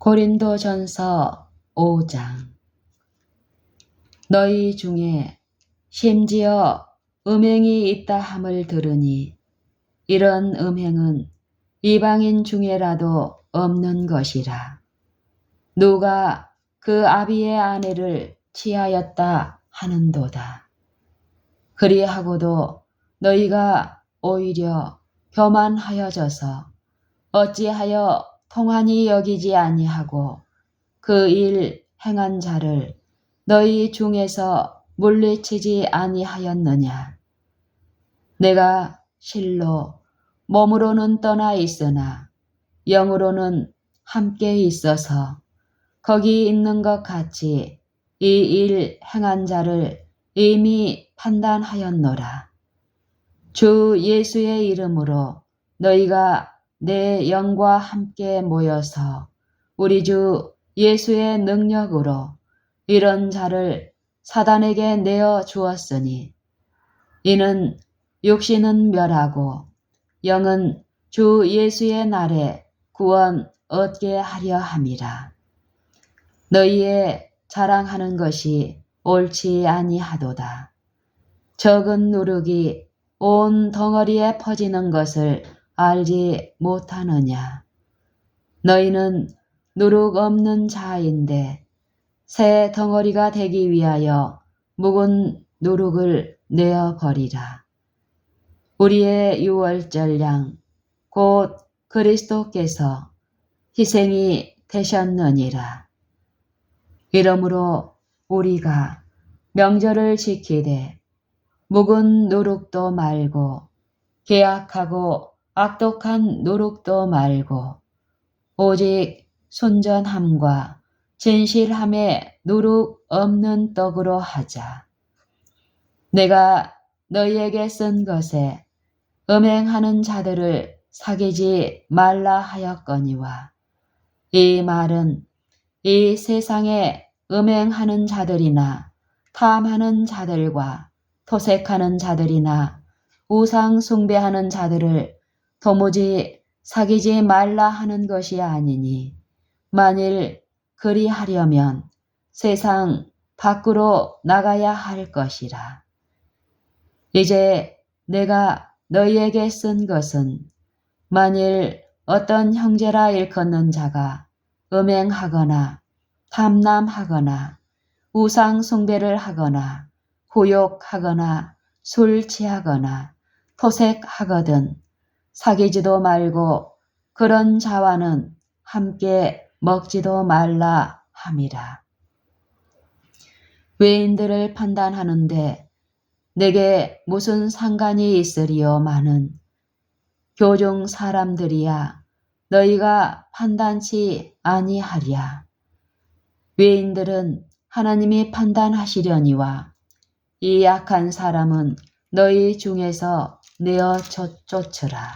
고린도전서 5장 너희 중에 심지어 음행이 있다 함을 들으니 이런 음행은 이방인 중에라도 없는 것이라. 누가 그 아비의 아내를 취하였다 하는도다. 그리하고도 너희가 오히려 교만하여져서 어찌하여 통한이 여기지 아니하고 그 일 행한 자를 너희 중에서 물리치지 아니하였느냐. 내가 실로 몸으로는 떠나 있으나 영으로는 함께 있어서 거기 있는 것 같이 이 일 행한 자를 이미 판단하였노라. 주 예수의 이름으로 너희가 내 영과 함께 모여서 우리 주 예수의 능력으로 이런 자를 사단에게 내어 주었으니 이는 육신은 멸하고 영은 주 예수의 날에 구원 얻게 하려 함이라. 너희의 자랑하는 것이 옳지 아니하도다. 적은 누룩이 온 덩어리에 퍼지는 것을 알지 못하느냐. 너희는 누룩 없는 자인데 새 덩어리가 되기 위하여 묵은 누룩을 내어 버리라. 우리의 유월절량 곧 그리스도께서 희생이 되셨느니라. 이러므로 우리가 명절을 지키되 묵은 누룩도 말고 계약하고 악독한 노력도 말고 오직 순전함과 진실함에 누룩 없는 떡으로 하자. 내가 너희에게 쓴 것에 음행하는 자들을 사귀지 말라 하였거니와 이 말은 이 세상에 음행하는 자들이나 탐하는 자들과 토색하는 자들이나 우상 숭배하는 자들을 도무지 사귀지 말라 하는 것이 아니니 만일 그리하려면 세상 밖으로 나가야 할 것이라. 이제 내가 너희에게 쓴 것은 만일 어떤 형제라 일컫는 자가 음행하거나 탐남하거나 우상 숭배를 하거나 후욕하거나 술 취하거나 토색하거든 사귀지도 말고 그런 자와는 함께 먹지도 말라 함이라. 외인들을 판단하는데 내게 무슨 상관이 있으리요마는 교종 사람들이야 너희가 판단치 아니하랴. 외인들은 하나님이 판단하시려니와 이 약한 사람은 너희 중에서 내어 젖쫓으라.